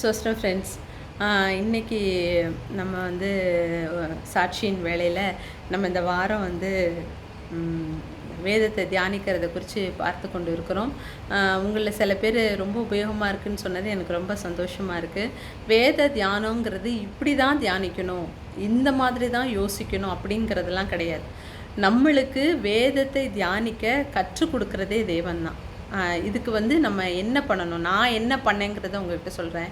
சோஸ்டம் friends இன்றைக்கி நம்ம வந்து சாட்சியின் வேலையில் நம்ம இந்த வாரம் வந்து வேதத்தை தியானிக்கிறத குறித்து பார்த்து கொண்டு இருக்கிறோம். உங்களில் சில பேர் ரொம்ப உபயோகமாக இருக்குன்னு சொன்னது எனக்கு ரொம்ப சந்தோஷமாக இருக்குது வேத தியானங்கிறது இப்படி தான் தியானிக்கணும். இந்த மாதிரி தான் யோசிக்கணும் அப்படிங்கிறதெல்லாம் கிடையாது. நம்மளுக்கு வேதத்தை தியானிக்க கற்றுக் கொடுக்குறதே தேவன் தான். இதுக்கு வந்து நம்ம என்ன பண்ணணும்? நான் என்ன பண்ணேங்கிறத உங்ககிட்ட சொல்கிறேன்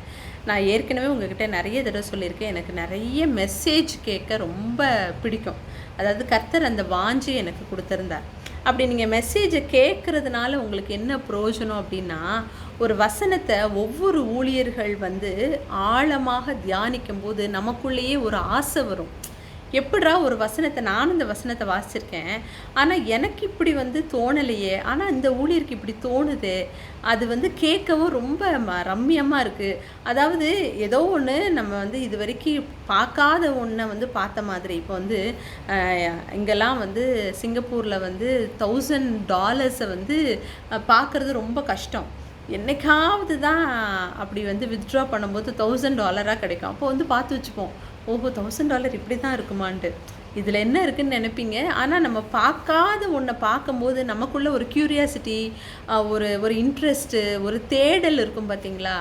நான் ஏற்கனவே உங்ககிட்ட நிறைய தடவை சொல்லியிருக்கேன். எனக்கு நிறைய மெசேஜ் கேட்க ரொம்ப பிடிக்கும். அதாவது கர்த்தர் அந்த வாஞ்சி எனக்கு கொடுத்துருந்தார். அப்படி நீங்கள் மெசேஜை கேட்குறதுனால உங்களுக்கு என்ன பிரயோஜனம் அப்படின்னா ஒரு வசனத்தை ஒவ்வொரு ஊழியர்கள் வந்து ஆழமாக தியானிக்கும் போது நமக்குள்ளேயே ஒரு ஆசை வரும். எப்படா ஒரு வசனத்தை நானும் இந்த வசனத்தை வாசிச்சிருக்கேன். ஆனால் எனக்கு இப்படி வந்து தோணலையே. ஆனால் இந்த ஊழியருக்கு இப்படி தோணுது. அது வந்து கேட்கவும் ரொம்ப ம ரம்மியமாக இருக்குது அதாவது ஏதோ ஒன்று நம்ம வந்து இது வரைக்கும் பார்க்காத ஒன்றை வந்து பார்த்த மாதிரி. இப்போ வந்து இங்கெல்லாம் வந்து சிங்கப்பூரில் வந்து தௌசண்ட் டாலர்ஸை வந்து பார்க்குறது ரொம்ப கஷ்டம். என்னைக்காவது தான் அப்படி வந்து வித்ட்ரா பண்ணும்போது தௌசண்ட் டாலராக கிடைக்கும். அப்போ வந்து பார்த்து வச்சுப்போம். ஓஹோ தௌசண்ட் டாலர் இப்படி தான் இருக்குமான்ட்டு. இதில் என்ன இருக்குன்னு நினைப்பீங்க? ஆனால் நம்ம பார்க்காத ஒன்றை பார்க்கும்போது நமக்குள்ளே ஒரு க்யூரியாசிட்டி ஒரு ஒரு இன்ட்ரெஸ்ட்டு ஒரு தேடல் இருக்கும் பார்த்தீங்களா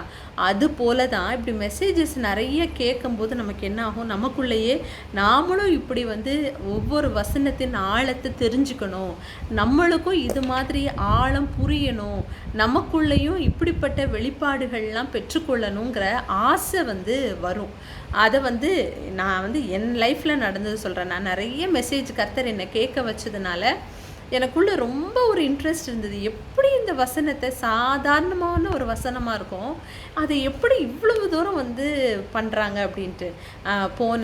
அது போல தான் இப்படி மெசேஜஸ் நிறைய கேட்கும்போது நமக்கு என்ன ஆகும்? நமக்குள்ளேயே நாமளும் இப்படி வந்து ஒவ்வொரு வசனத்தின் ஆழத்தை தெரிஞ்சுக்கணும். நம்மளுக்கும் இது மாதிரி ஆழம் புரியணும். நமக்குள்ளேயும் இப்படிப்பட்ட வெளிப்பாடுகள்லாம் பெற்றுக்கொள்ளணுங்கிற ஆசை வந்து வரும். அதை வந்து நான் வந்து என் லைஃப்பில் நடந்தது சொல்கிறேன் நான் நிறைய மெசேஜ் கர்த்தர் என்னை கேட்க வச்சதுனால எனக்குள்ள ரொம்ப ஒரு இன்ட்ரெஸ்ட் இருந்தது. எப்படி இந்த வசனத்தை சாதாரணமான ஒரு வசனமாக இருக்கும் அதை எப்படி இவ்வளவு தூரம் வந்து பண்ணுறாங்க அப்படின்ட்டு. போன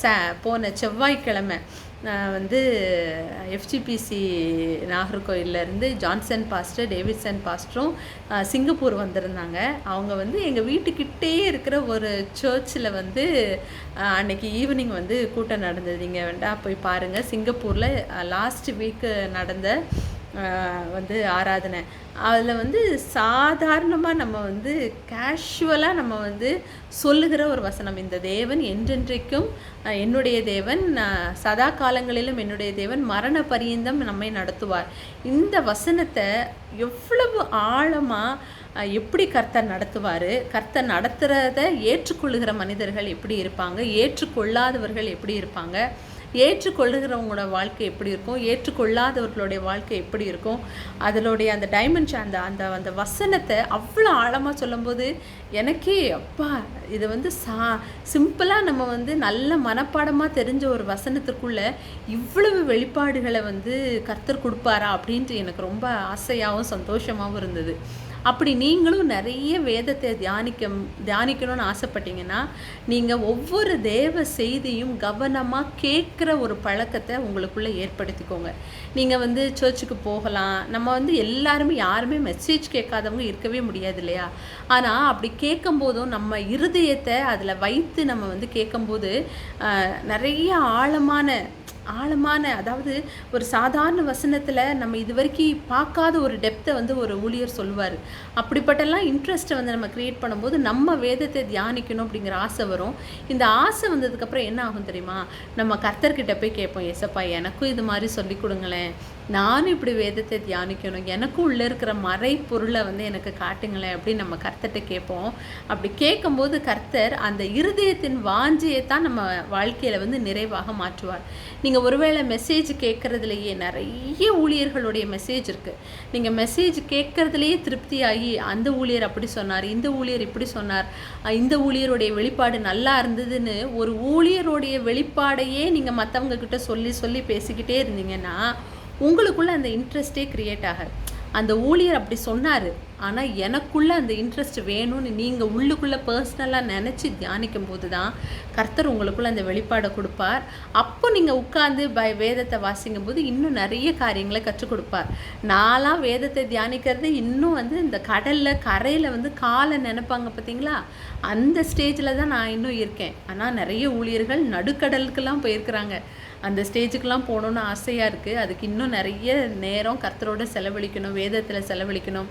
ச போன செவ்வாய்க்கிழமை. நான் வந்து எஃப்ஜிபிசி நாகர்கோயிலேருந்து ஜான்சன் பாஸ்டர் டேவிட்சன் பாஸ்டரும் சிங்கப்பூர் வந்திருந்தாங்க. அவங்க வந்து எங்கள் வீட்டுக்கிட்டே இருக்கிற ஒரு சர்ச்சில் வந்து அன்னைக்கு ஈவினிங் வந்து கூட்டம் நடந்தது. நீங்கள் வேண்டா போய் பாருங்கள் சிங்கப்பூரில் லாஸ்ட் வீக்கு நடந்த வந்து ஆராதனை. அதில் வந்து சாதாரணமாக நம்ம வந்து கேஷுவலாக நம்ம வந்து சொல்லுகிற ஒரு வசனம் இந்த தேவன் என்றென்றைக்கும் என்னுடைய தேவன் சதா காலங்களிலும் என்னுடைய தேவன் மரண பரியந்தம் நம்மை நடத்துவார். இந்த வசனத்தை எவ்வளவு ஆழமாக எப்படி கர்த்தர் நடத்துவார்? கர்த்தர் நடத்துகிறத ஏற்றுக்கொள்ளுகிற மனிதர்கள் எப்படி இருப்பாங்க? ஏற்றுக்கொள்ளாதவர்கள் எப்படி இருப்பாங்க? ஏற்றுக்கொள்ளுகிறவங்களோட வாழ்க்கை எப்படி இருக்கும்? ஏற்றுக்கொள்ளாதவர்களுடைய வாழ்க்கை எப்படி இருக்கும்? அதனுடைய அந்த டைமென்ஷன் அந்த அந்த அந்த வசனத்தை அவ்வளோ ஆழமாக சொல்லும்போது எனக்கே அப்பா இது வந்து சா சிம்பிளாக நம்ம வந்து நல்ல மனப்பாடமாக தெரிஞ்ச ஒரு வசனத்துக்குள்ளே இவ்வளவு வெளிப்பாடுகளை வந்து கர்த்தர் கொடுப்பாரா அப்படின்ட்டு எனக்கு ரொம்ப ஆசையாகவும் சந்தோஷமாகவும் இருந்தது. அப்படி நீங்களும் நிறைய வேதத்தை தியானிக்க தியானிக்கணும்னு ஆசைப்பட்டீங்கன்னா நீங்கள் ஒவ்வொரு தேவ செய்தியும் கவனமாக கேட்குற ஒரு பழக்கத்தை உங்களுக்குள்ளே ஏற்படுத்திக்கோங்க. நீங்கள் வந்து சர்ச்சுக்கு போகலாம். நம்ம வந்து எல்லாருமே யாருமே மெசேஜ் கேட்காதவங்க இருக்கவே முடியாது இல்லையா? ஆனால் அப்படி கேட்கும்போதும் நம்ம இருதயத்தை அதில் வைத்து நம்ம வந்து கேட்கும்போது நிறைய ஆழமான ஆழமான அதாவது ஒரு சாதாரண வசனத்தில் நம்ம இது வரைக்கும் பார்க்காத ஒரு டெப்த்தை வந்து ஒரு ஊழியர் சொல்லுவார் அப்படிப்பட்டெல்லாம் இன்ட்ரெஸ்ட்டை வந்து நம்ம க்ரியேட் பண்ணும்போது நம்ம வேதத்தை தியானிக்கணும் அப்படிங்கிற ஆசை வரும். இந்த ஆசை வந்ததுக்கப்புறம் என்ன ஆகும் தெரியுமா? நம்ம கர்த்தர்கிட்ட போய் கேட்போம் எசப்பா எனக்கும் இது மாதிரி சொல்லி கொடுங்களேன். நானும் இப்படி வேதத்தை தியானிக்கணும். எனக்கும் உள்ளே இருக்கிற மறை பொருளை வந்து எனக்கு காட்டுங்களேன் அப்படின்னு நம்ம கர்த்தர்கிட்ட கேட்போம். அப்படி கேட்கும்போது கர்த்தர் அந்த இருதயத்தின் வாஞ்சியை தான் நம்ம வாழ்க்கையில் வந்து நிறைவாக மாற்றுவார். நீங்கள் ஒருவேளை மெசேஜ் கேட்குறதுலையே நிறைய ஊழியர்களுடைய மெசேஜ் இருக்குது நீங்கள் மெசேஜ் கேட்குறதுலையே திருப்தியாகி அந்த ஊழியர் அப்படி சொன்னார் இந்த ஊழியர் இப்படி சொன்னார் இந்த ஊழியருடைய வெளிப்பாடு நல்லா இருந்ததுன்னு ஒரு ஊழியருடைய வெளிப்பாடையே நீங்கள் மற்றவங்க கிட்ட சொல்லி சொல்லி பேசிக்கிட்டே இருந்தீங்கன்னா உங்களுக்குள்ளே அந்த இன்ட்ரெஸ்டே க்ரியேட் ஆகாது அந்த ஊழியர் அப்படி சொன்னார். ஆனால் எனக்குள்ள அந்த இன்ட்ரெஸ்ட் வேணும்னு நீங்கள் உள்ளுக்குள்ளே பர்சனலாக நினச்சி தியானிக்கும் போது தான் கர்த்தர் உங்களுக்குள்ள அந்த வெளிப்பாடை கொடுப்பார். அப்போ நீங்கள் உட்காந்து பை வேதத்தை வாசிக்கும் போது இன்னும் நிறைய காரியங்களை கற்றுக் கொடுப்பார். நாலாம் வேதத்தை தியானிக்கிறது இன்னும் வந்து இந்த கடலில் கரையில் வந்து காலை நினைப்பாங்க பார்த்தீங்களா? அந்த ஸ்டேஜில் தான் நான் இன்னும் இருக்கேன். ஆனால் நிறைய ஊழியர்கள் நடுக்கடலுக்கெல்லாம் போயிருக்கிறாங்க. அந்த ஸ்டேஜுக்கெலாம் போகணுன்னு ஆசையாக இருக்குது அதுக்கு இன்னும் நிறைய நேரம் கர்த்தரோட செலவழிக்கணும் வேதத்தில் செலவழிக்கணும்.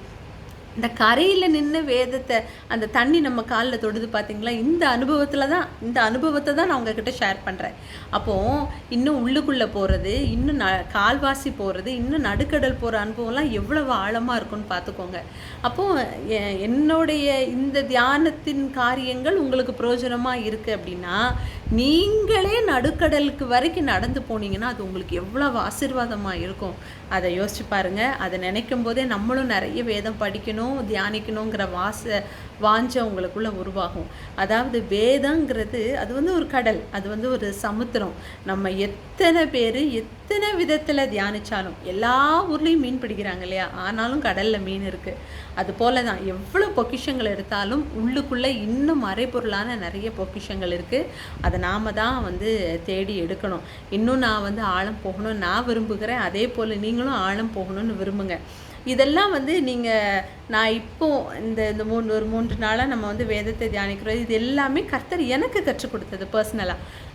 இந்த கரையில் நின்று வேதத்தை அந்த தண்ணி நம்ம காலில் தொடுது பார்த்தீங்களா இந்த அனுபவத்தில் தான் இந்த அனுபவத்தை தான் நான் உங்ககிட்ட ஷேர் பண்ணுறேன் அப்போது இன்னும் உள்ளுக்குள்ளே போகிறது இன்னும் ந கால்வாசி போகிறது இன்னும் நடுக்கடல் போகிற அனுபவம்லாம் எவ்வளவு ஆழமாக இருக்கும்னு பார்த்துக்கோங்க அப்போது எ- என்னுடைய இந்த தியானத்தின் காரியங்கள் உங்களுக்கு பிரயோஜனமாக இருக்குது அப்படின்னா நீங்களே நடுக்கடலுக்கு வரைக்கும் நடந்து போனீங்கன்னா அது உங்களுக்கு எவ்வளவு ஆசீர்வாதமாக இருக்கும். அதை யோசிச்சு பாருங்கள் அதை நினைக்கும் போதே நம்மளும் நிறைய வேதம் படிக்கணும். தியானிக்கணுங்கிற வாச வாஞ்ச உங்களுக்குள்ளே உருவாகும். அதாவது வேதங்கிறது அது வந்து ஒரு கடல் அது வந்து ஒரு சமுத்திரம். நம்ம எத்தனை பேர் எத்தனை விதத்தில் தியானித்தாலும் எல்லா ஊர்லேயும் மீன் பிடிக்கிறாங்க இல்லையா? ஆனாலும் கடலில் மீன் இருக்குது அது போல தான் எவ்வளோ பொக்கிஷங்கள் எடுத்தாலும் உள்ளுக்குள்ளே இன்னும் மறைபொருளான நிறைய பொக்கிஷங்கள் இருக்குது அதை நாம தான் வந்து தேடி எடுக்கணும். இன்னும் நான் வந்து ஆழம் போகணும் நான் விரும்புகிறேன். அதே போல் நீங்களும் ஆழம் போகணும்னு விரும்புங்க. இதெல்லாம் வந்து நீங்கள் நான் இப்போ இந்த இந்த மூணு ஒரு மூன்று நாளாக நம்ம வந்து வேதத்தை தியானிக்கிறோம். இது எல்லாமே கர்த்தர் எனக்கு கற்றுக் கொடுத்தது பர்சனலாக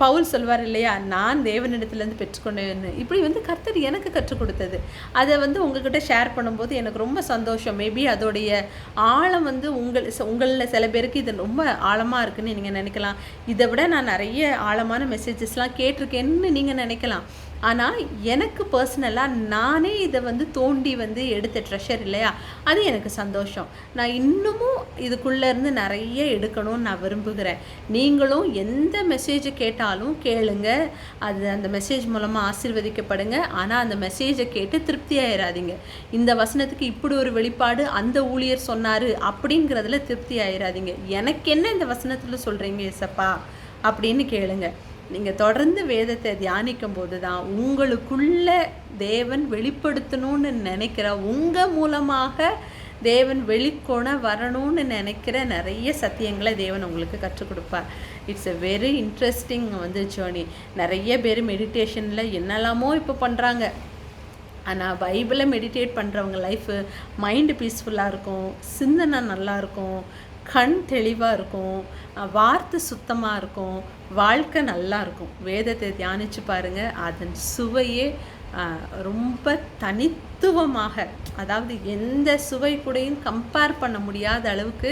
பவுல் சொல்வார் இல்லையா? நான் தேவனிடத்துலேருந்து பெற்றுக்கொண்டேன்னு. இப்படி வந்து கர்த்தர் எனக்கு கற்றுக் கொடுத்தது. அதை வந்து உங்ககிட்ட ஷேர் பண்ணும்போது எனக்கு ரொம்ப சந்தோஷம். மேபி அதோடைய ஆழம் வந்து உங்கள் உங்களில் சில பேருக்கு இது ரொம்ப ஆழமாக இருக்குன்னு நீங்கள் நினைக்கலாம். இதை விட நான் நிறைய ஆழமான மெசேஜஸ்லாம் கேட்டிருக்கேன்னு நீங்கள் நினைக்கலாம். ஆனால் எனக்கு பர்சனலாக நானே இதை வந்து தோண்டி வந்து எடுத்த ட்ரெஷர் இல்லையா? அது எனக்கு சந்தோஷம். நான் இன்னமும் இதுக்குள்ளேருந்து நிறைய எடுக்கணும்னு நான் விரும்புகிறேன். நீங்களும் எந்த மெசேஜை கேட்டாலும் கேளுங்க. அது அந்த மெசேஜ் மூலமாக ஆசிர்வதிக்கப்படுங்க. ஆனால் அந்த மெசேஜை கேட்டு திருப்தியாயிராதீங்க இந்த வசனத்துக்கு இப்படி ஒரு வெளிப்பாடு அந்த ஊழியர் சொன்னார் அப்படிங்கிறதுல திருப்தி ஆயிராதீங்க. எனக்கு என்ன இந்த வசனத்தில் சொல்கிறீங்க ஏசப்பா? அப்படின்னு கேளுங்க. நீங்கள் தொடர்ந்து வேதத்தை தியானிக்கும் போது தான் உங்களுக்குள்ள தேவன் வெளிப்படுத்தணும்னு நினைக்கிற உங்கள் மூலமாக தேவன் வெளிக்கொண வரணும்னு நினைக்கிற நிறைய சத்தியங்களை தேவன் உங்களுக்கு கற்றுக் கொடுப்பார். இட்ஸ் எ வெரி இன்ட்ரெஸ்டிங் வந்து ஜேர்னி நிறைய பேர் மெடிடேஷனில் என்னெல்லாமோ இப்போ பண்ணுறாங்க ஆனால் பைபிளை மெடிடேட் பண்ணுறவங்க லைஃபு மைண்டு பீஸ்ஃபுல்லாக இருக்கும் சிந்தனை நல்லாயிருக்கும் கண் தெளிவாக இருக்கும் வார்த்தை சுத்தமாக இருக்கும் வாழ்க்கை நல்லா இருக்கும். வேதத்தை தியானித்து பாருங்கள் அதன் சுவையே ரொம்ப தனித்துவமாக அதாவது எந்த சுவை கூடையும் கம்பேர் பண்ண முடியாத அளவுக்கு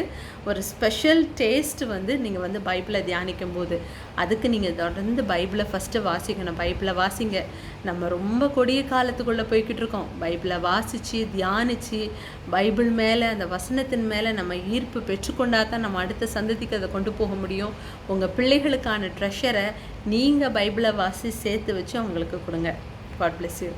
ஒரு ஸ்பெஷல் டேஸ்ட் வந்து நீங்கள் வந்து பைபிளை தியானிக்கும் போது. அதுக்கு நீங்கள் தொடர்ந்து பைபிளை ஃபஸ்ட்டு வாசிக்கணும். பைபிளை வாசிங்க. நம்ம ரொம்ப கொடிய காலத்துக்குள்ளே போய்கிட்டு இருக்கோம். பைபிளை வாசித்து தியானித்து பைபிள் மேலே அந்த வசனத்தின் மேலே நம்ம ஈர்ப்பு பெற்றுக்கொண்டா தான் நம்ம அடுத்த சந்ததிக்கு அதை கொண்டு போக முடியும். உங்கள் பிள்ளைகளுக்கான ட்ரெஷரை நீங்கள் பைபிளை வாசி சேர்த்து வச்சு அவங்களுக்கு கொடுங்க. God bless you